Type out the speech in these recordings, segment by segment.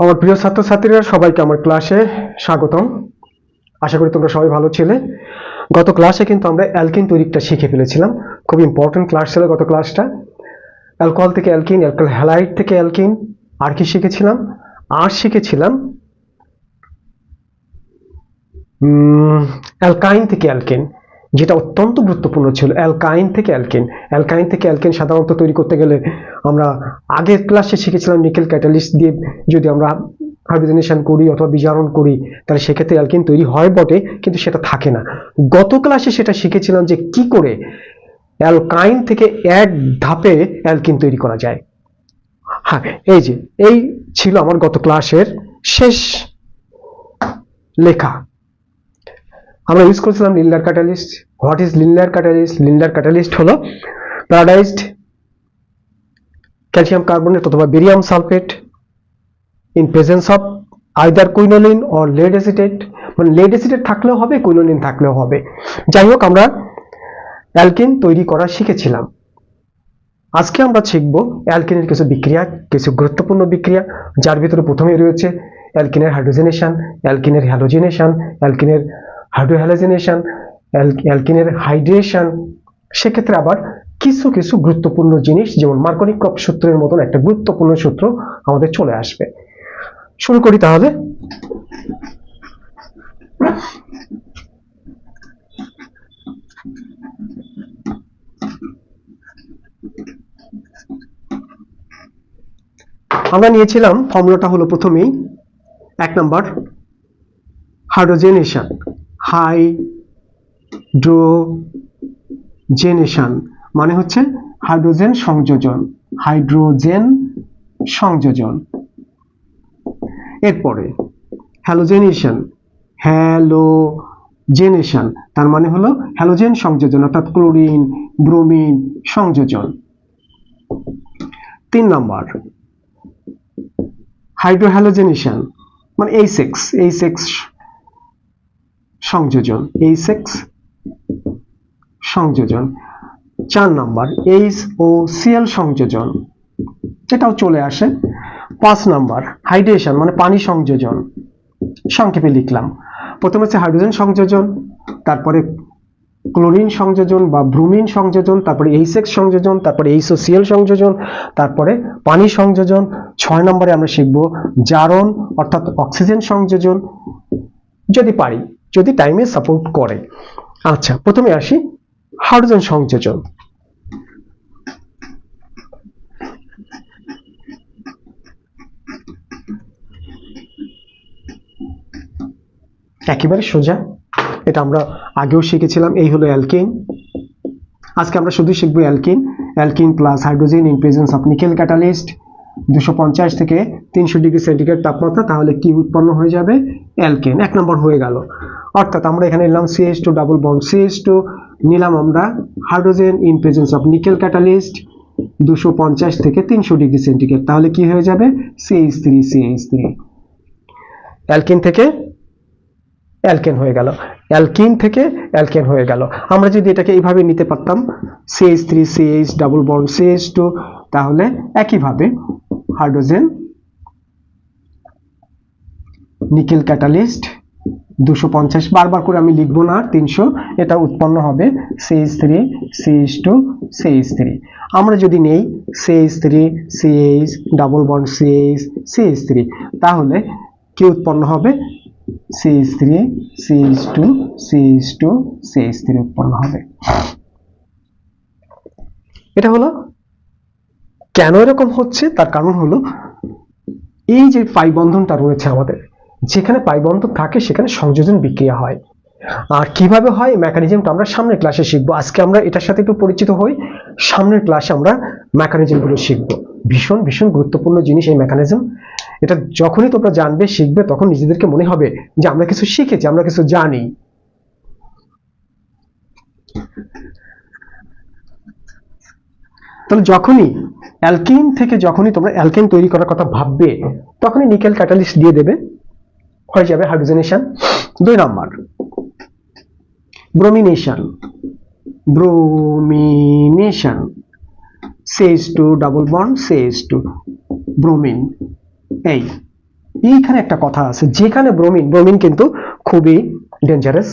আমার প্রিয় ছাত্রছাত্রীরা, সবাইকে আমার ক্লাসে স্বাগতম। আশা করি তোমরা সবাই ভালো ছিলে। গত ক্লাসে কিন্তু আমরা অ্যালকিন তৈরিটা শিখে ফেলেছিলাম। খুব ইম্পর্টেন্ট ক্লাস ছিল গত ক্লাসটা অ্যালকোহল থেকে অ্যালকিন অ্যালকোহল হ্যালাইড থেকে অ্যালকিন আর কি শিখেছিলাম? আর শিখেছিলাম অ্যালকাইন থেকে অ্যালকিন যেটা অত্যন্ত গুরুত্বপূর্ণ ছিল, অ্যালকাইন থেকে অ্যালকেন। অ্যালকাইন থেকে অ্যালকেন সাধারণত তৈরি করতে গেলে আমরা আগের ক্লাসে শিখেছিলাম নিকেল ক্যাটালিস্ট দিয়ে যদি আমরা হাইড্রোজেনেশন করি অথবা বিজারণ করি, তাহলে সেক্ষেত্রে অ্যালকিন তৈরি হয় বটে, কিন্তু সেটা থাকে না। গত ক্লাসে সেটা শিখেছিলাম যে কি করে অ্যালকাইন থেকে এক ধাপে অ্যালকিন তৈরি করা যায়। হ্যাঁ এই যে, এই ছিল আমার গত ক্লাসের শেষ লেখা। আমরা ইউজ করেছিলাম Lindlar catalyst what is Lindlar catalyst Lindlar catalyst হলো প্যারাডাইজড ক্যালসিয়াম কার্বনেট অথবা barium sulphate in presence of either quinoline or lead acetate মানে লেড অ্যাসিটেট থাকলেও হবে কুইনোলিন থাকলেও হবে। যাই হোক, আমরা অ্যালকিন তৈরি করা শিখেছিলাম। আজকে আমরা শিখব অ্যালকিনের কিছু বিক্রিয়া, কিছু গুরুত্বপূর্ণ বিক্রিয়া, যার ভিতরে প্রথমেই রয়েছে অ্যালকিনের হাইড্রোজেনেশন অ্যালকিনের হ্যালোজেনেশন অ্যালকিনের হাইড্রোহ্যালোজেনেশন অ্যালকিনের হাইড্রেশন, সেক্ষেত্রে আবার কিছু কিছু গুরুত্বপূর্ণ জিনিস, যেমন মার্কনিক কপ সূত্রের মতন একটা গুরুত্বপূর্ণ সূত্র আমাদের চলে আসবে। শুরু করি তাহলে। আমরা নিয়েছিলাম ফর্মুলাটা হলো প্রথমেই এক নাম্বার হাইড্রোজেনেশন। হাইড্রোজেনেশন মানে হচ্ছে হাইড্রোজেন সংযোজন হাইড্রোজেন সংযোজন। এরপরে, হ্যালোজেনেশন হ্যালোজেনেশন, তার মানে হলো হ্যালোজেন সংযোজন, অর্থাৎ ক্লোরিন, ব্রোমিন সংযোজন। তিন নম্বর, হাইড্রোহ্যালোজেনেশন মানে এই সেক্স এই সেক্স সংযোজন এই সেক্স সংযোজন। চার নাম্বার এইচ ও সিএল সংযোজন, এটাও চলে আসে। পাঁচ নাম্বার হাইড্রেশন মানে পানি সংযোজন, সংক্ষেপে লিখলাম। প্রথমে হচ্ছে হাইড্রোজেন সংযোজন, তারপরে ক্লোরিন সংযোজন বা ব্রুমিন সংযোজন, তারপরে এইসেক্স সংযোজন, তারপরে এইসোসিয়াল সংযোজন, তারপরে পানি সংযোজন। ছয় নম্বরে আমরা শিখব জারণ, অর্থাৎ অক্সিজেন সংযোজন। যদি পারি যদি টাইমে সাপোর্ট করে। আচ্ছা প্রথমে আসি হাইড্রোজেন সংযোজন। একেবারে সোজা। এটা আমরা আগেও শিখেছিলাম, এই হলো অ্যালকিন আজকে আমরা শুধু শিখব alkene alkene plus hydrogen in presence of nickel catalyst দুশো পঞ্চাশ থেকে তিনশো ডিগ্রি সেন্টিগ্রেড তাপমাত্রা, তাহলে কি উৎপন্ন হয়ে যাবে? অ্যালকেন এক নম্বর হয়ে গেল। অর্থাৎ আমরা এখানে নিলাম CS two double bond CS two নিলাম আমরা hydrogen in presence of nickel catalyst দুশো পঞ্চাশ থেকে তিনশো ডিগ্রি সেন্টিগ্রেড। তাহলে কি হয়ে যাবে? CH three CH three alkene থেকে অ্যালকেন হয়ে গেল। অ্যালকিন থেকে অ্যালকেন হয়ে গেল। আমরা যদি এটাকে এইভাবে নিতে পারতাম CH three CH double bond CH two তাহলে একইভাবে হাইড্রোজেন নিকেল ক্যাটালিস্ট দুশো পঞ্চাশ, বারবার করে আমি লিখব না, তিনশো, এটা উৎপন্ন হবে CH three CH two CH three আমরা যদি নেই CH three CH double bond CH CH three তাহলে কি উৎপন্ন হবে? CH three CH two CH two CH three উৎপন্ন হবে। এটা হলো কেন এরকম হচ্ছে? তার কারণ হলো এই যে পাই বন্ধনটা রয়েছে আমাদের যেখানে পাই বন্ধন থাকে, সেখানে সংযোজন বিক্রিয়া হয়। আর কীভাবে হয়? মেকানিজমটা আমরা সামনের ক্লাসে শিখব। আজকে আমরা এটার সাথে একটু পরিচিত হই। সামনের ক্লাসে আমরা মেকানিজমগুলো শিখব। ভীষণ ভীষণ গুরুত্বপূর্ণ জিনিস এই মেকানিজম এটা যখনই তোমরা জানবে, শিখবে, তখন নিজেদেরকে মনে হবে যে আমরা কিছু শিখেছি, আমরা কিছু জানি। তাহলে যখনই অ্যালকিন থেকে যখনই তোমরা অ্যালকেন তৈরি করার কথা ভাববে, তখনই নিকেল ক্যাটালিস্ট দিয়ে দেবে। হয়ে যাবে হাইড্রোজেনেশন দুই নম্বর, bromination. Bromination, CH two double bond, CH two bromine. এই, এইখানে একটা কথা আছে, যেখানে ব্রোমিন ব্রোমিন কিন্তু খুবই ডেঞ্জারাস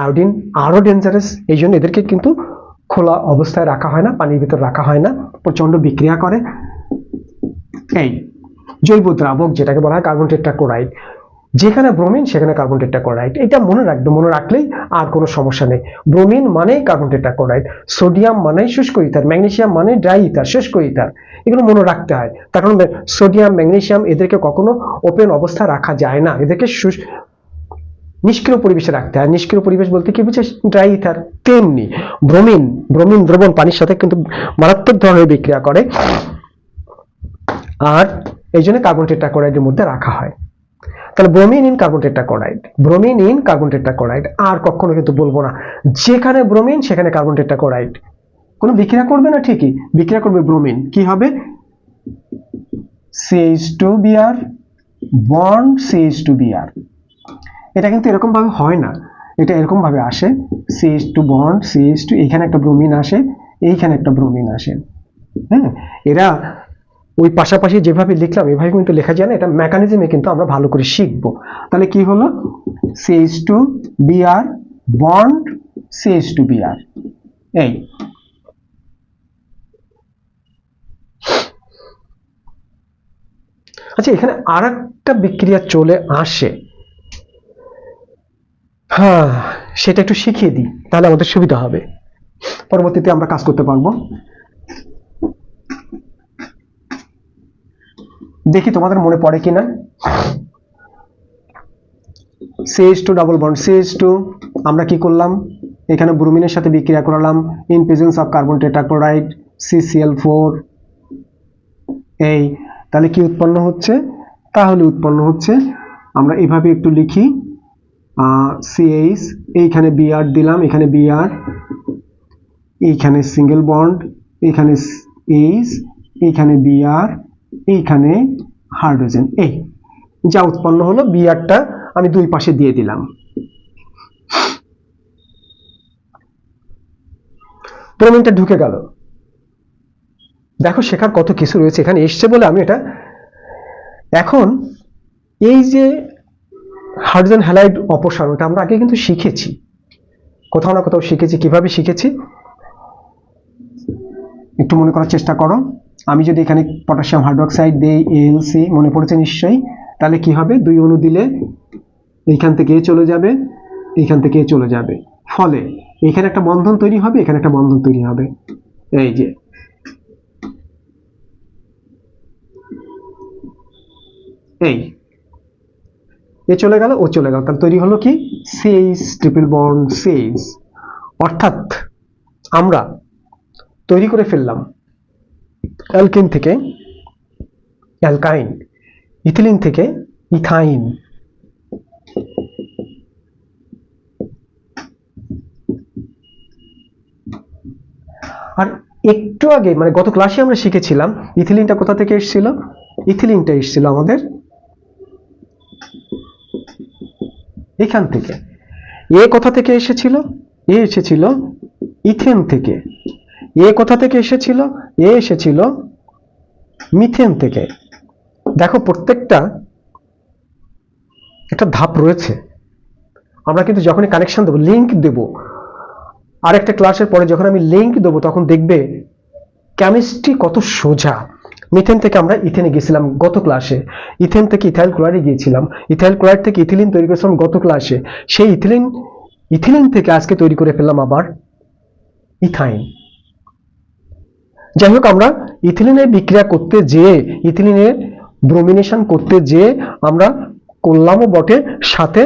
আয়োডিন আরও ডেঞ্জারাস এই জন্য এদেরকে কিন্তু খোলা অবস্থায় রাখা হয় না, পানির ভিতর রাখা হয় না প্রচণ্ড বিক্রিয়া করে। এই জৈব দ্রাবক যেটাকে বলা হয় কার্বন টেট্রাক্লোরাইড যেখানে ব্রোমিন সেখানে কার্বন টেট্রাক্লোরাইড এটা মনে রাখবে, মনে রাখলেই আর কোনো সমস্যা নেই। ব্রোমিন মানে কার্বন টেট্রাক্লোরাইড সোডিয়াম মানে শুষ্ক ইথার ম্যাগনেসিয়াম মানে ড্রাই ইথার, শুষ্ক ইথার। এগুলো মনে রাখতে হয়। তার কারণ সোডিয়াম ম্যাগনেসিয়াম এদেরকে কখনো ওপেন অবস্থায় রাখা যায় না। এদেরকে নিষ্ক্রিয় পরিবেশে রাখতে হয়। নিষ্ক্রিয় পরিবেশ বলতে কি বুঝে ড্রাই ইথার। তেমনি ব্রোমিন ব্রোমিন দ্রবণ পানির সাথে কিন্তু মারাত্মক ধরনের বিক্রিয়া করে। আর এই জন্য কার্বন টেট্রাক্লোরাইডের মধ্যে রাখা হয়। তাহলে bromine in carbon tetrachloride bromine in carbon tetrachloride আর কখনো কিন্তু বলব না। যেখানে ব্রোমিন সেখানে কার্বন টেট্রাক্লোরাইড কোনো বিক্রিয়া করবে না ঠিকই, বিক্রিয়া করবে ব্রোমিন কি হবে? CH two Br bond CH two Br এটা কিন্তু এরকম ভাবে হয় না। এটা এরকম ভাবে আসে CH two bond CH two এখানে একটা ব্রোমিন আসে, এইখানে একটা ব্রোমিন আসে। হ্যাঁ এরা ওই পাশাপাশি যেভাবে লিখলাম, এভাবে কিন্তু লেখা যায় না, এটা মেকানিজমে কিন্তু আমরা ভালো করে শিখব। তাহলে কি হলো? CH two Br bond CH two Br এই। আচ্ছা এখানে আর একটা বিক্রিয়া চলে আসে। হ্যাঁ সেটা একটু শিখিয়ে দিই, তাহলে আমাদের সুবিধা হবে। পরবর্তীতে আমরা কাজ করতে পারব। দেখি তোমাদের মনে পড়ে কিনা। CH two double bond CH two আমরা কি করলাম? এখানে ব্রুমিনের সাথে বিক্রিয়া করালাম। In presence of carbon tetrachloride CCl four এই। তাহলে কি উৎপন্ন হচ্ছে? তাহলে উৎপন্ন হচ্ছে, আমরা এভাবে একটু লিখি সিএইচ এইখানে বিআর দিলাম, এখানে বিআর এইখানে সিঙ্গেল বন্ড এখানে এইচ এইখানে বিআর এইখানে হাইড্রোজেন এই যা উৎপন্ন হলো বিআরটা আমি দুই পাশে দিয়ে দিলাম। ব্রোমিনটা ঢুকে গেল। দেখো শেখার কত কিছু রয়েছে, এখানে এসছে বলে আমি এটা এখন এই যে হাইড্রোজেন হ্যালাইড অপসারণ, এটা আমরা আগে কিন্তু শিখেছি। কোথাও না কোথাও শিখেছি, কীভাবে শিখেছি? একটু মনে করার চেষ্টা করো। আমি যদি এখানে পটাশিয়াম হাইড্রোক্সাইড দেই এএলসি মনে পড়েছে নিশ্চয়ই, তাহলে কি হবে? দুই অণু দিলে এইখান থেকে চলে যাবে, এইখান থেকে চলে যাবে। ফলে এখানে একটা বন্ধন তৈরি হবে, এখানে একটা বন্ধন তৈরি হবে। এই যে। এই। এ চলে গেল, ও চলে গেল। তাহলে তৈরি হলো কি? সিএইচ ট্রিপল বন্ড সিএইচ অর্থাৎ আমরা তৈরি করে ফেললাম। অ্যালকিন থেকে অ্যালকাইন, ইথিলিন থেকে ইথাইন। আর একটু আগে মানে গত ক্লাসে আমরা শিখেছিলাম ইথিলিনটা কোথা থেকে এসেছিল? ইথিলিনটা এসেছিল আমাদের এখান থেকে। এ কোথা থেকে এসেছিল? এ এসেছিল ইথেন থেকে। এ কোথা থেকে এসেছিল? এ এসেছিল মিথেন থেকে। দেখো, প্রত্যেকটা একটা ধাপ রয়েছে। আমরা কিন্তু যখনই কানেকশন দেবো লিংক দেব, আরেকটা ক্লাসের পরে যখন আমি লিঙ্ক দেবো, তখন দেখবে কেমিস্ট্রি কত সোজা। মিথেন থেকে আমরা ইথেনে গেছিলাম গত ক্লাসে ইথেন থেকে ইথাইল ক্লোরাইডে গিয়েছিলাম। ইথাইল ক্লোরাইড থেকে ইথিলিন তৈরি করেছিলাম গত ক্লাসে সেই ইথিলিন ইথিলিন থেকে আজকে তৈরি করে ফেললাম আবার ইথাইন যাই হোক আমরা ইথিলিনের বিক্রিয়া করতে যেয়ে, ইথিলিনের ব্রোমিনেশন করতে যেয়ে আমরা করলামও বটে, সাথে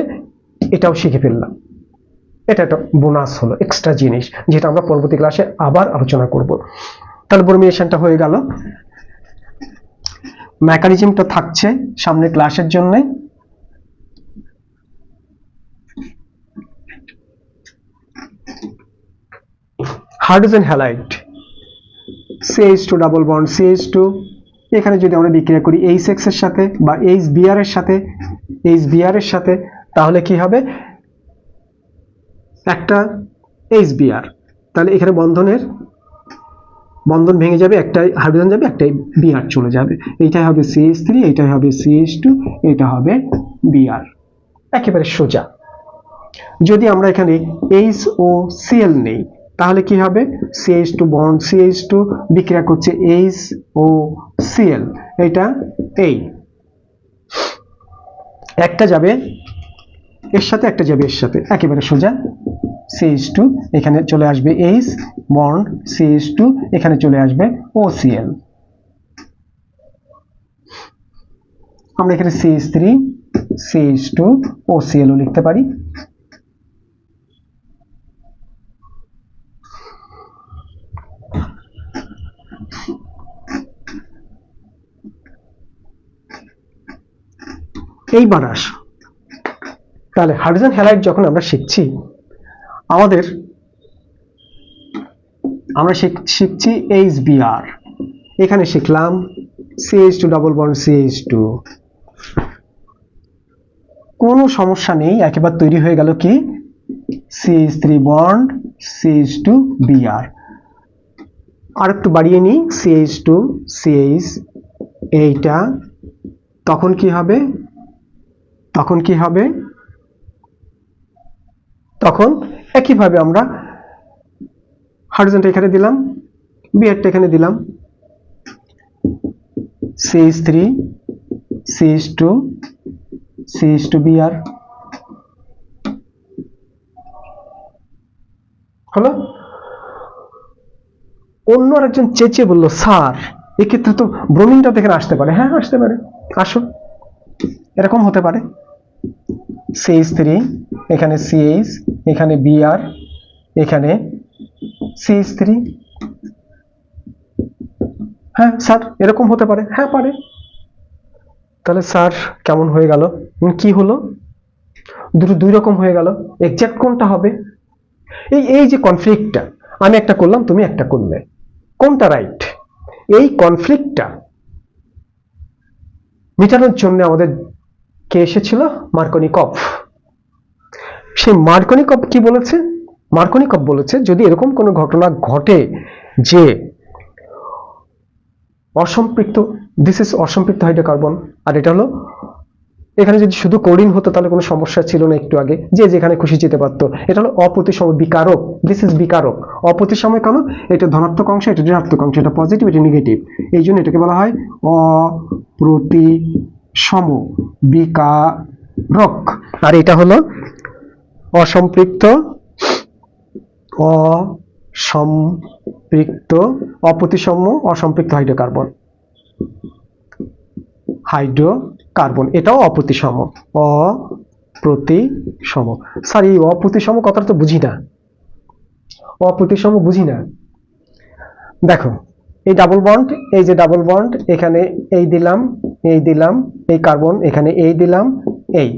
এটাও শিখে ফেললাম। এটা একটা বোনাস হলো এক্সট্রা জিনিস, যেটা আমরা পরবর্তী ক্লাসে আবার আলোচনা করব। তাহলে ব্রোমিনেশনটা হয়ে গেল। মেকানিজমটা থাকছে সামনে ক্লাসের জন্য। Hydrogen halide CH two double bond CH two এখানে যদি আমরা বিক্রিয়া করি এইচ এক্সের সাথে বা এইচ বিআর এর সাথে এইচ বিআর এর সাথে, তাহলে কি হবে? একটা এইচ বিআর তাহলে এখানে বন্ধনের, বন্ধন ভেঙে যাবে একটাই হাইড্রোজেন যাবে একটাই বিআর চলে যাবে। এইটাই হবে সিএইচ থ্রি এইটাই হবে সিএইচ টু এটা হবে বিআর একেবারে সোজা। যদি আমরা এখানে এইচ ও সিএল নেই তাহলে কি হবে? CH two bond CH two বিক্রিয়া করছে এইচ ও সিএল এটা এই একটা যাবে এর সাথে, একটা যাবে এর সাথে। একেবারে সোজা। সিএইচ টু এখানে চলে আসবে এইচ বন্ড সিএইচ টু এখানে চলে আসবে ও সিএল আমরা এখানে সিএইচ থ্রি সিএইচ টু ও সিএলও লিখতে পারি। এইবার আস। তাহলে হাইড্রোজেন হ্যালাইড যখন আমরা শিখছি, আমাদের, আমরা শিখ- শিখছি এইচ বিআর এখানে শিখলাম CH two double bond CH two কোনো সমস্যা নেই, একেবারে তৈরি হয়ে গেল কি? CH three bond CH two Br আর একটু বাড়িয়ে নিই সিএইচ টু সিএইচ এইটা তখন কি হবে? তখন কি হবে? তখন একইভাবে আমরা হাইড্রোজেনটা এখানে দিলাম বিআরটা এখানে দিলাম। CH three CH two CH two Br হলো? অন্য আরেকজন চেঁচিয়ে বলল, স্যার, এক্ষেত্রে তো ব্রোমিনটা এখানে আসতে পারে। হ্যাঁ আসতে পারে। আসো। এরকম হতে পারে। সিএইচ থ্রি এখানে সিএইচ এখানে বিআর এখানে সিএইচ থ্রি হ্যাঁ স্যার, এরকম হতে পারে। হ্যাঁ পারে। তাহলে স্যার, কেমন হয়ে গেল? কি হলো? দুটো দুই রকম হয়ে গেল। এক্সাক্ট কোনটা হবে? এই এই যে কনফ্লিক্টটা আমি একটা করলাম, তুমি একটা করলে। কোনটা রাইট এই কনফ্লিক্টটা মেটানোর জন্য আমাদের কে এসেছিল? মার্কনিকপ সেই মার্কনিকপ কি বলেছে? মার্কনিকপ বলেছে, যদি এরকম কোনো ঘটনা ঘটে যে অসম্পৃক্ত দিস ইজ অসম্পৃক্ত হাইড্রোকার্বন আর এটা হলো এখানে যদি শুধু কোরিন হতো, তাহলে কোনো সমস্যা ছিল না একটু আগে। যে যেখানে খুশি যেতে পারতো। এটা হলো অপ্রতিসম বিকারক। This is বিকারক। অপ্রতিসম কেন? এটা ধনাত্মক অংশ, এটা ঋণাত্মক অংশ, এটা পজিটিভ এটা নেগেটিভ এই জন্য এটাকে বলা হয় অপ্রতিসম বিকারক। আর এটা হলো অসম্পৃক্ত অসম্পৃক্ত, অপ্রতিসম, অসম্পৃক্ত হাইড্রোকার্বন হাইড্রোকার্বন এটাও অপ্রতিসম অপ্রতিসম। স্যার এই অপ্রতিসম কথাটা তো বুঝি না। অপ্রতিসম বুঝি না। দেখো, এই ডাবল বন্ড এই যে ডাবল বন্ড এখানে এই দিলাম এই দিলাম, এই কার্বন, এখানে এই দিলাম, এই।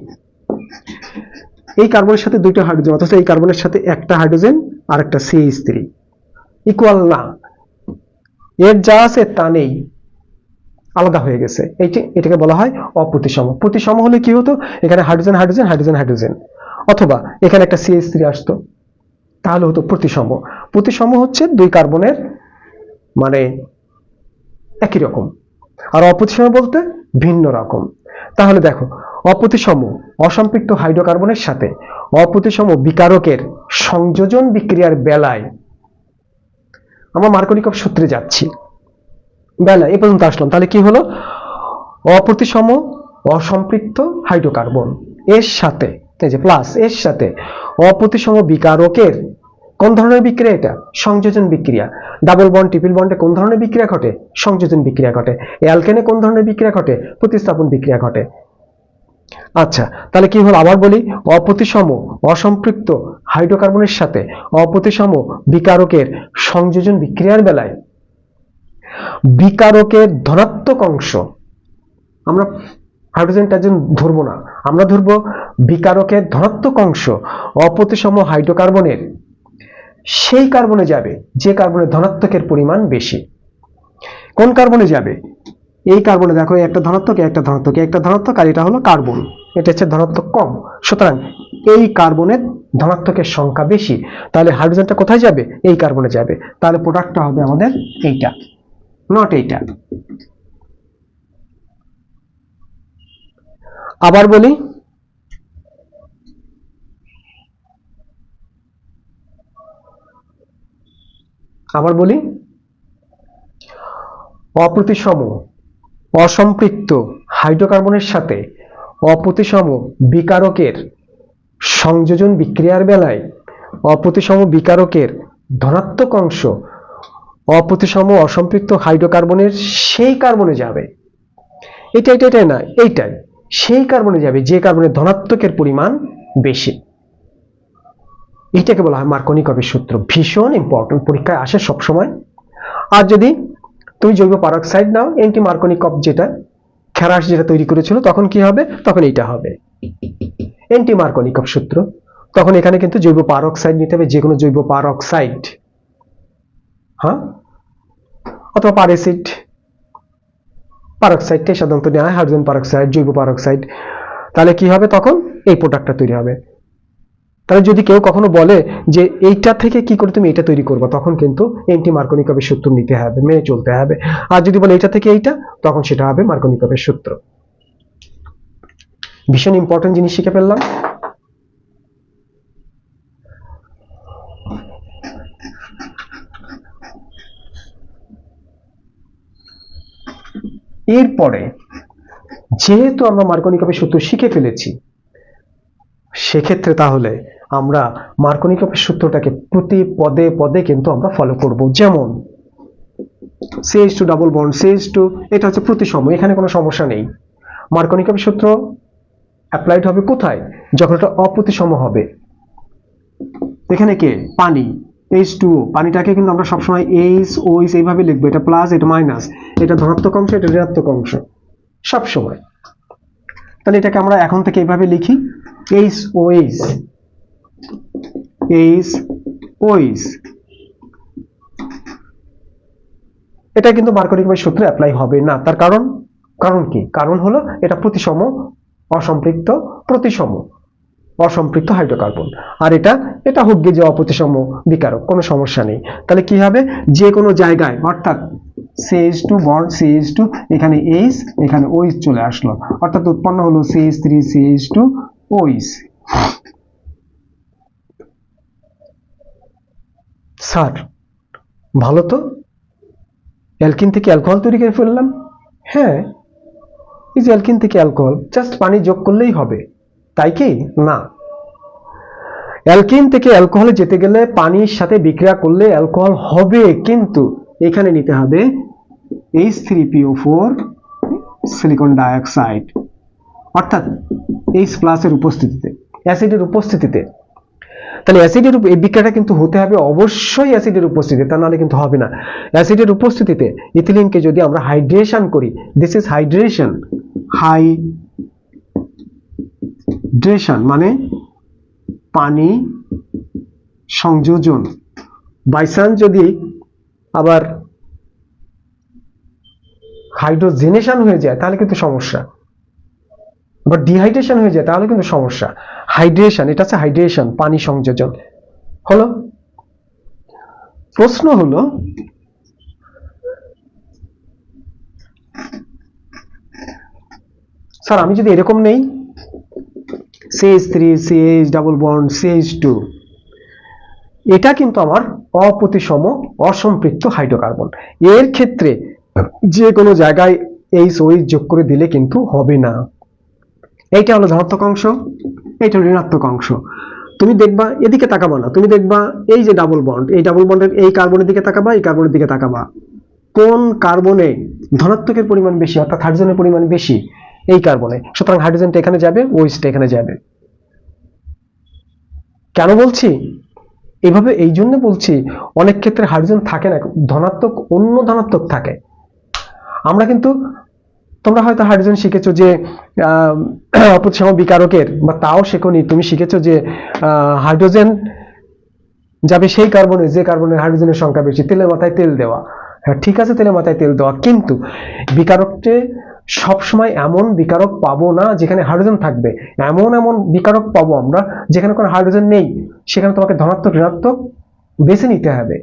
এই কার্বনের সাথে দুইটা হাইড্রোজেন অথচ এই কার্বনের সাথে একটা হাইড্রোজেন আর একটা সিএইচ থ্রি ইকুয়াল না। এর যা আছে তা নেই। আলাদা হয়ে গেছে। এইটি, এটাকে বলা হয় অপ্রতিসম। প্রতিসম হলে কি হতো? এখানে হাইড্রোজেন হাইড্রোজেন হাইড্রোজেন হাইড্রোজেন অথবা এখানে একটা সিএইচ থ্রি আসতো। তাহলে হতো প্রতিসম। প্রতিসম হচ্ছে দুই কার্বনের মানে একই রকম। আর অপ্রতিসম বলতে ভিন্ন রকম। তাহলে দেখো, অপ্রতিসম অসম্পৃক্ত হাইড্রোকার্বনের সাথে অপ্রতিসম বিকারকের সংযোজন বিক্রিয়ার বেলায় আমরা মার্কনিকভ সূত্রে যাচ্ছি। বেলা, এ পর্যন্ত আসলাম। তাহলে কি হলো? অপ্রতিসম, অসম্পৃক্ত হাইড্রোকার্বন, এর সাথে যে প্লাস এর সাথে অপ্রতিসম বিকারকের, কোন ধরনের বিক্রিয়া এটা? সংযোজন বিক্রিয়া। ডাবল বন্ড ট্রিপল বন্ডে কোন ধরনের বিক্রিয়া ঘটে? সংযোজন বিক্রিয়া ঘটে। অ্যালকেনে কোন ধরনের বিক্রিয়া ঘটে? প্রতিস্থাপন বিক্রিয়া ঘটে। আচ্ছা তাহলে কি হলো? আবার বলি, অপ্রতিসম, অসম্পৃক্ত হাইড্রোকার্বনের সাথে অপ্রতিসম বিকারকের সংযোজন বিক্রিয়ার বেলায় বিকারকের ধনাত্মক অংশ। আমরা হাইড্রোজেন টাইজেন ধরবো না, আমরা ধরবো বিকারকের ধনাত্মক অংশ অপ্রতিসম হাইড্রোকার্বনের। সেই কার্বনে যাবে, যে কার্বনের ধনাত্মকের পরিমাণ বেশি। কোন কার্বনে যাবে? এই কার্বনে দেখো, একটা ধনাত্মক একটা ধনাত্মক একটা ধনাত্মক, আর এটা হলো কার্বন। এটা হচ্ছে ধনাত্মক কম। সুতরাং এই কার্বনের ধনাত্মকের সংখ্যা বেশি। তাহলে হাইড্রোজেনটা কোথায় যাবে? এই কার্বনে যাবে। তাহলে প্রোডাক্টটা হবে আমাদের এইটা। নট এইটা। আবার বলি। আবার বলি। অপ্রতিসম, অসম্পৃক্ত হাইড্রোকার্বনের সাথে অপ্রতিসম বিকারকের সংযোজন বিক্রিয়ার বেলায় অপ্রতিসম বিকারকের ধনাত্মক অংশ অপ্রতিসম অসম্পৃক্ত হাইড্রোকার্বনের সেই কার্বনে যাবে। এটা এটা এটাই না, এইটাই। সেই কার্বনে যাবে, যে কার্বনের ধনাত্মকের পরিমাণ বেশি। এইটাকে বলা হয় মার্কনিকবের সূত্র। ভীষণ ইম্পর্টেন্ট পরীক্ষায় আসে সবসময়। আর যদি তুমি জৈব পারক্সাইড নাও এন্টি মার্কনিকব যেটা, খেরাস যেটা তৈরি করেছিল, তখন কি হবে? তখন এইটা হবে। এন্টি মার্কনিকব সূত্র। তখন এখানে কিন্তু জৈব পারক্সাইড নিতে হবে যে কোনো জৈব পারক্সাইড হ্যাঁ? অথবা পারেসিড পারক্সাইডটাই সাধারণত নেওয়া হয়, হাইড্রোজেন পারক্সাইড, জৈব পারক্সাইড। তাহলে কি হবে তখন? এই প্রোডাক্টটা তৈরি হবে। তাহলে যদি কেউ কখনো বলে যে এইটা থেকে কি করে তুমি এটা তৈরি করবে, তখন কিন্তু এন্টি মার্কনিকবের সূত্র নিতে হবে, মেনে চলতে হবে। আর যদি বলে এটা থেকে এইটা, তখন সেটা হবে মার্কনিকবের সূত্র। ভীষণ ইম্পর্টেন্ট জিনিস শিখে ফেললাম। এরপরে যেহেতু আমরা মার্কনিকবের সূত্র শিখে ফেলেছি, সেক্ষেত্রে তাহলে আমরা মার্কনিকপের সূত্রটাকে প্রতি পদে পদে কিন্তু আমরা ফলো করব। যেমন CH two double bond CH two এটা হচ্ছে প্রতিসম এখানে কোনো সমস্যা নেই। মার্কনিকপের সূত্র অ্যাপ্লাইড হবে কোথায়? যখন এটা অপ্রতিসম হবে। এখানে কে? পানি। এইচ টু পানিটাকে কিন্তু আমরা সবসময় এইচ ওইস এইভাবে লিখব। এটা প্লাস এটা মাইনাস এটা ধনাত্মক অংশ, এটা ঋণাত্মক অংশ। সবসময়। তাহলে এটাকে আমরা এখন থেকে এইভাবে লিখি। এইচ ওইস এইচ ওইস এটা কিন্তু মার্কনিকমের সূত্রে অ্যাপ্লাই হবে না। তার কারণ? কারণ কি? কারণ হলো এটা প্রতিসম, অসম্পৃক্ত প্রতিসম। অসম্পৃক্ত হাইড্রোকার্বন। আর এটা এটা হোক গিয়ে যে অপ্রতিসম বিকারক, কোনো সমস্যা নেই। তাহলে কি হবে? যে কোনো জায়গায়, অর্থাৎ CH two bond CH two এখানে এইচ এখানে ওইস চলে আসলো। অর্থাৎ উৎপন্ন হলো CH three CH two OH sir, ভালো তো? অ্যালকিন থেকে অ্যালকোহল তৈরি করে ফেললাম? হ্যাঁ। এই যে অ্যালকিন থেকে অ্যালকোহল, জাস্ট পানি যোগ করলেই হবে। তাই কি? না। অ্যালকিন থেকে অ্যালকোহলে যেতে গেলে পানির সাথে বিক্রিয়া করলে অ্যালকোহল হবে, কিন্তু এখানে নিতে হবে H three PO four silicon dioxide অর্থাৎ এইচ প্লাসের উপস্থিতিতে অ্যাসিডের উপস্থিতিতে। তাহলে অ্যাসিডের এই বিক্রিয়াটা কিন্তু হতে হবে অবশ্যই অ্যাসিডের উপস্থিতিতে, তা নাহলে কিন্তু হবে না। অ্যাসিডের উপস্থিতিতে ইথিলিনকে যদি আমরা হাইড্রেশন করি দিস ইজ হাইড্রেশন হাইড্রেশন মানে পানি সংযোজন। বাইসান যদি আবার হাইড্রোজেনেশন হয়ে যায়, তাহলে কিন্তু সমস্যা। বা ডিহাইড্রেশন হয়ে যায়, তাহলে কিন্তু সমস্যা। হাইড্রেশন, এটা হচ্ছে হাইড্রেশন, পানি সংযোজন। হলো? প্রশ্ন হলো, স্যার, আমি যদি এরকম নেই CH three CH double bond CH two এটা কিন্তু আমার অপ্রতিসম, অসম্পৃক্ত হাইড্রোকার্বন। এর ক্ষেত্রে যে কোনো জায়গায় এইচ ওইচ যোগ করে দিলে কিন্তু হবে না। এইটা হলো ধনাত্মক অংশ, এইটা হলো ঋণাত্মক অংশ। তুমি দেখবা, এদিকে তাকাবা না। তুমি দেখবা, এই যে ডাবল বন্ড এই ডাবল বন্ডের এই কার্বনের দিকে তাকাবা, এই কার্বনের দিকে তাকাবা। কোন কার্বনে ধনাত্মকের পরিমাণ বেশি, অর্থাৎ হাইড্রোজেনের পরিমাণ বেশি এই কার্বনে। সুতরাং হাইড্রোজেনটা এখানে যাবে ওইসটা এখানে যাবে। কেন বলছি? এভাবে এই জন্য বলছি অনেক ক্ষেত্রে হাইড্রোজেন থাকে না ধনাত্মক অন্য ধনাত্মক থাকে। আমরা কিন্তু তোমরা হয়তো হাইড্রোজেন শিখেছো যে আহ, অপ্রতিসম বিকারকের বা তাও শেখনি তুমি শিখেছো যে হাইড্রোজেন যাবে সেই কার্বনে যে কার্বনের হাইড্রোজেনের সংখ্যা বেশি তেলের মাথায় তেল দেওয়া। হ্যাঁ ঠিক আছে তেলের মাথায় তেল দেওয়া কিন্তু বিকারককে সবসময় এমন বিকারক পাবো না যেখানে হাইড্রোজেন থাকবে। এমন এমন বিকারক পাবো আমরা যেখানে কোনো হাইড্রোজেন নেই। সেখানে তোমাকে ধনাত্মক, ঋণাত্মক বেছে নিতে হবে।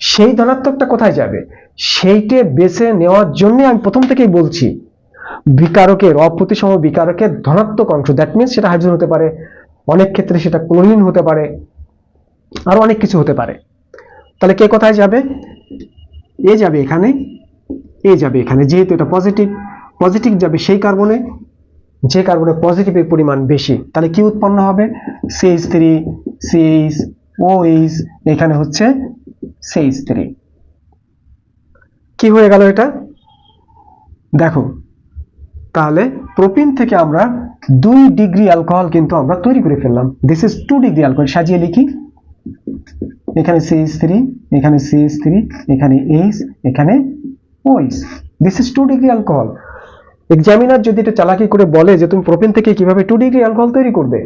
সেই ধনাত্মকটা কোথায় যাবে? সেইটে বেছে নেওয়ার জন্য আমি প্রথম থেকেই বলছি, বিকারকের, অপ্রতিসম বিকারকের ধনাত্মক অংশ। দ্যাট মিনস সেটা হাইড্রোজেন হতে পারে। অনেক ক্ষেত্রে সেটা ক্লোরিন হতে পারে। আরও অনেক কিছু হতে পারে। তাহলে কে কোথায় যাবে? এ যাবে এখানে। এ যাবে এখানে। যেহেতু এটা পজিটিভ পজিটিভ যাবে সেই কার্বনে যে কার্বনে পজিটিভের পরিমাণ বেশি, তাহলে কি উৎপন্ন হবে? সিএইচ থ্রি সিএইচ ওএইচ এখানে হচ্ছে সিএইচ থ্রি কি হয়ে গেল এটা? দেখো, তাহলে প্রোপিন থেকে আমরা দুই ডিগ্রি অ্যালকোহল কিন্তু আমরা তৈরি করে ফেললাম। This is two degree alcohol সাজিয়ে লিখি। এখানে সিএইচ থ্রি এখানে সিএইচ থ্রি এখানে এইচ এখানে ওইস this is two degree alcohol examiner যদি এটা চালাকি করে বলে যে তুমি প্রোপিন থেকে কীভাবে টু ডিগ্রি অ্যালকোহল তৈরি করবে?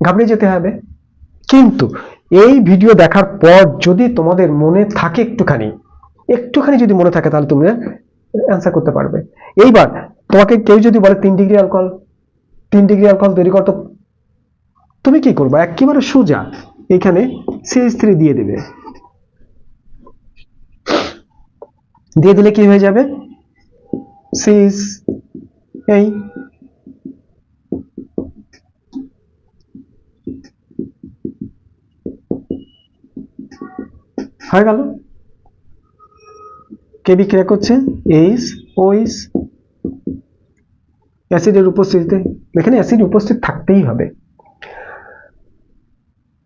ঘাবড়ে যেতে হবে। কিন্তু এই ভিডিও দেখার পর যদি তোমাদের মনে থাকে একটুখানি একটুখানি যদি মনে থাকে তাহলে তোমরা অ্যান্সার করতে পারবে। এইবার তোমাকে কেউ যদি বলে তিন ডিগ্রি অ্যালকোহল তিন ডিগ্রি অ্যালকোহল তৈরি করতো তুমি কি করবে? একেবারে সোজা এখানে সিএইচ থ্রি দিয়ে দেবে। দিয়ে দিলে কি হয়ে যাবে? সিএইচ এই হয়ে গেল? কে বিক্রিয়া করছে? H, OH. অ্যাসিডের উপস্থিতিতে, এখানে অ্যাসিড উপস্থিত থাকতেই হবে।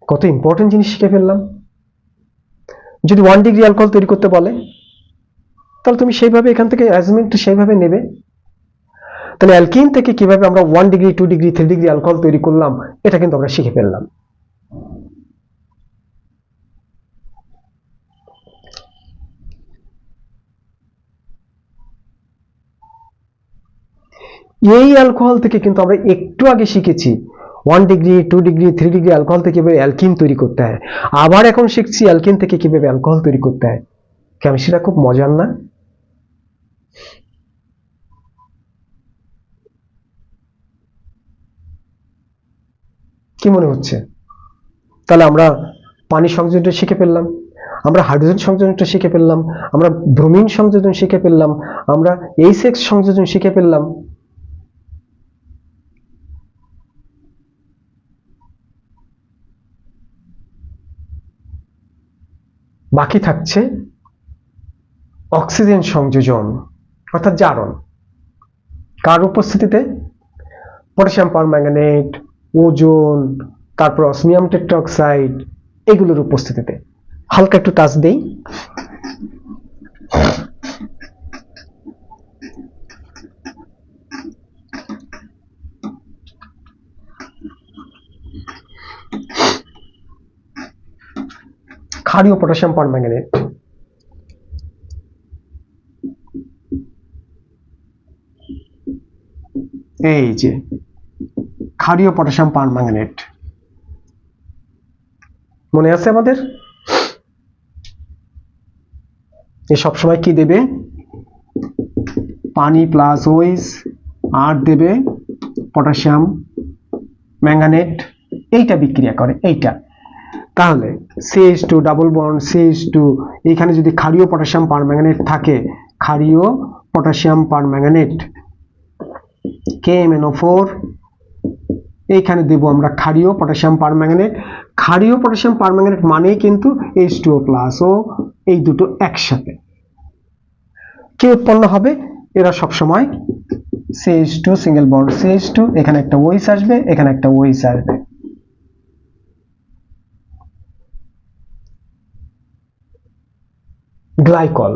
কত ইম্পর্টেন্ট জিনিস শিখে ফেললাম। যদি ওয়ান ডিগ্রি অ্যালকোহল তৈরি করতে বলে তাহলে তুমি সেইভাবে এখান থেকে অ্যাজমেন্ট সেইভাবে নেবে। তাহলে অ্যালকিন থেকে কীভাবে আমরা one degree two degree three degree alcohol তৈরি করলাম, এটা কিন্তু আমরা শিখে ফেললাম। এই অ্যালকোহল থেকে কিন্তু আমরা একটু আগে শিখেছি one degree two degree three degree alcohol থেকে কীভাবে অ্যালকিন তৈরি করতে হয়। আবার এখন শিখছি অ্যালকিন থেকে কীভাবে অ্যালকোহল তৈরি করতে হয়। কেমিস্ট্রিটা খুব মজার না? কি মনে হচ্ছে? তাহলে আমরা পানি সংযোজনটা শিখে ফেললাম, আমরা হাইড্রোজেন সংযোজনটা শিখে ফেললাম, আমরা ব্রোমিন সংযোজন শিখে ফেললাম, আমরা এইচ এক্স সংযোজন শিখে ফেললাম। বাকি থাকছে অক্সিজেন সংযোজন, অর্থাৎ জারণ। কার উপস্থিতিতে? পটাশিয়াম, পারম্যাঙ্গানেট, ওজোন, তারপর অসমিয়াম টেট্রাক্সাইড এগুলোর উপস্থিতিতে। হালকা একটু টাচ দেই। ক্ষারীয় পটাশিয়াম, পারম্যাঙ্গানেট। এই যে, ক্ষারীয় পটাশিয়াম পারম্যাঙ্গানেট মনে আছে আমাদের? এ সবসময় কি দেবে? পানি প্লাস ওইস আর দেবে পটাশিয়াম ম্যাঙ্গানেট এইটা বিক্রিয়া করে, এইটা। তাহলে CH two double bond CH two এইখানে যদি ক্ষারীয় পটাশিয়াম পারম্যাঙ্গানেট থাকে, ক্ষারীয় পটাশিয়াম পারম্যাঙ্গানেট কেএমএনও ফোর এইখানে দেব আমরা ক্ষারীয় পটাশিয়াম পারম্যাঙ্গানেট ক্ষারীয় পটাশিয়াম পারম্যাঙ্গানেট মানেই কিন্তু এইচ টু প্লাস ও এই দুটো একসাথে। কে উৎপন্ন হবে? এরা সবসময় CH two single bond CH two এখানে একটা ওইস আসবে, এখানে একটা ওইস আসবে। গ্লাইকল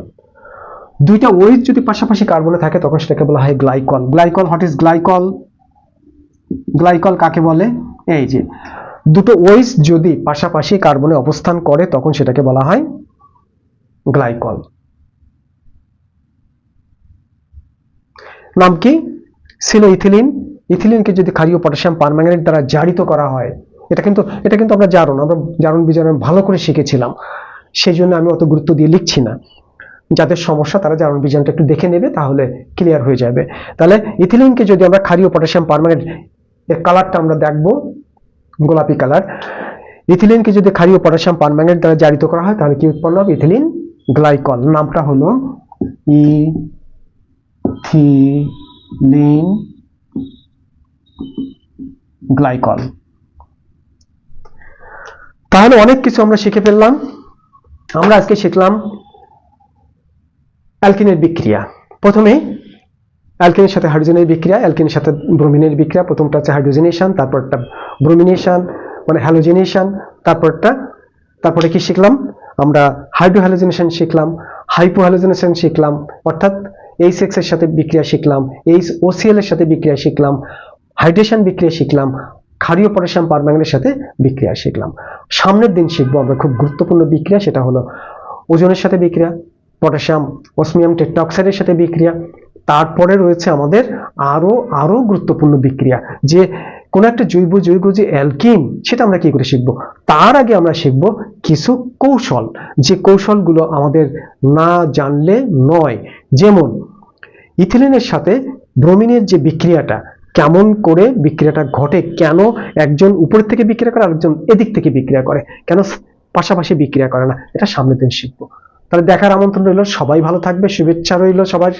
দুইটা ওইস যদি পাশাপাশি কার্বনে থাকে, তখন সেটাকে বলা হয় glycol glycol what is glycol glycol কাকে বলে? এই যে, দুটো ওইস যদি পাশাপাশি কার্বনে অবস্থান করে, তখন সেটাকে বলা হয় গ্লাইকল নাম কি? ছিল ইথিলিন। ইথিলিনকে যদি ক্ষারীয় পটাশিয়াম পারম্যাঙ্গানেট দ্বারা জারিত করা হয়, এটা কিন্তু এটা কিন্তু আমরা জারণ আমরা জারণ বিজারণ ভালো করে শিখেছিলাম। সেই জন্য আমি অত গুরুত্ব দিয়ে লিখছি না। যাদের সমস্যা, তারা জার্মান বিজানটা একটু দেখে নেবে, তাহলে ক্লিয়ার হয়ে যাবে। তাহলে ইথিলিনকে যদি আমরা ক্ষারীয় পটাশিয়াম পারম্যাঙ্গানেট এর কালারটা আমরা দেখব, গোলাপি কালার ইথিলিনকে যদি ক্ষারীয় পটাশিয়াম পারম্যাঙ্গানেট দ্বারা জারিত করা হয়, তাহলে কি উৎপন্ন হবে? Ethylene glycol. নামটা হলো ইথিলিন গ্লাইকল। তাহলে অনেক কিছু আমরা শিখে ফেললাম। আমরা আজকে শিখলাম অ্যালকিনের বিক্রিয়া। প্রথমে অ্যালকিনের সাথে হাইড্রোজেনের বিক্রিয়া, অ্যালকিনের সাথে ব্রোমিনের বিক্রিয়া, প্রথমটা হচ্ছে হাইড্রোজেনেশন, তারপরটা ব্রোমিনেশন মানে হ্যালোজেনেশন, তারপরটা, তারপরে কি শিখলাম? আমরা হাইড্রোহ্যালোজেনেশন শিখলাম, হাইপোহ্যালোজেনেশন শিখলাম, অর্থাৎ এইচ এক্সের সাথে বিক্রিয়া শিখলাম এইচ ওসিএল এর সাথে বিক্রিয়া শিখলাম, হাইড্রেশন বিক্রিয়া শিখলাম, ক্ষারীয় পটাশিয়াম পারম্যাঙ্গানের সাথে বিক্রিয়া শিখলাম। সামনের দিন শিখব, আমরা খুব গুরুত্বপূর্ণ বিক্রিয়া, সেটা হলো ওজনের সাথে বিক্রিয়া পটাশিয়াম অসমিয়াম টেট্রাঅক্সাইডের সাথে বিক্রিয়া। তারপরে রয়েছে আমাদের আরও আরও গুরুত্বপূর্ণ বিক্রিয়া, যে কোন একটা জৈব যৌগ যে অ্যালকিন, সেটা আমরা কি করে শিখব? তার আগে আমরা শিখব কিছু কৌশল, যে কৌশলগুলো আমাদের না জানলে নয়। যেমন, ইথিলিনের সাথে ব্রোমিনের যে বিক্রিয়াটা, কেমন করে বিক্রিয়াটা ঘটে, কেন একজন উপর থেকে বিক্রিয়া করে, আরেকজন এদিক থেকে বিক্রিয়া করে, কেন পাশাপাশি বিক্রিয়া করে না, এটা সামনের দিন শিখব। তাহলে দেখার আমন্ত্রণ রইল সবাই ভালো থাকবে শুভেচ্ছা রইল সবার।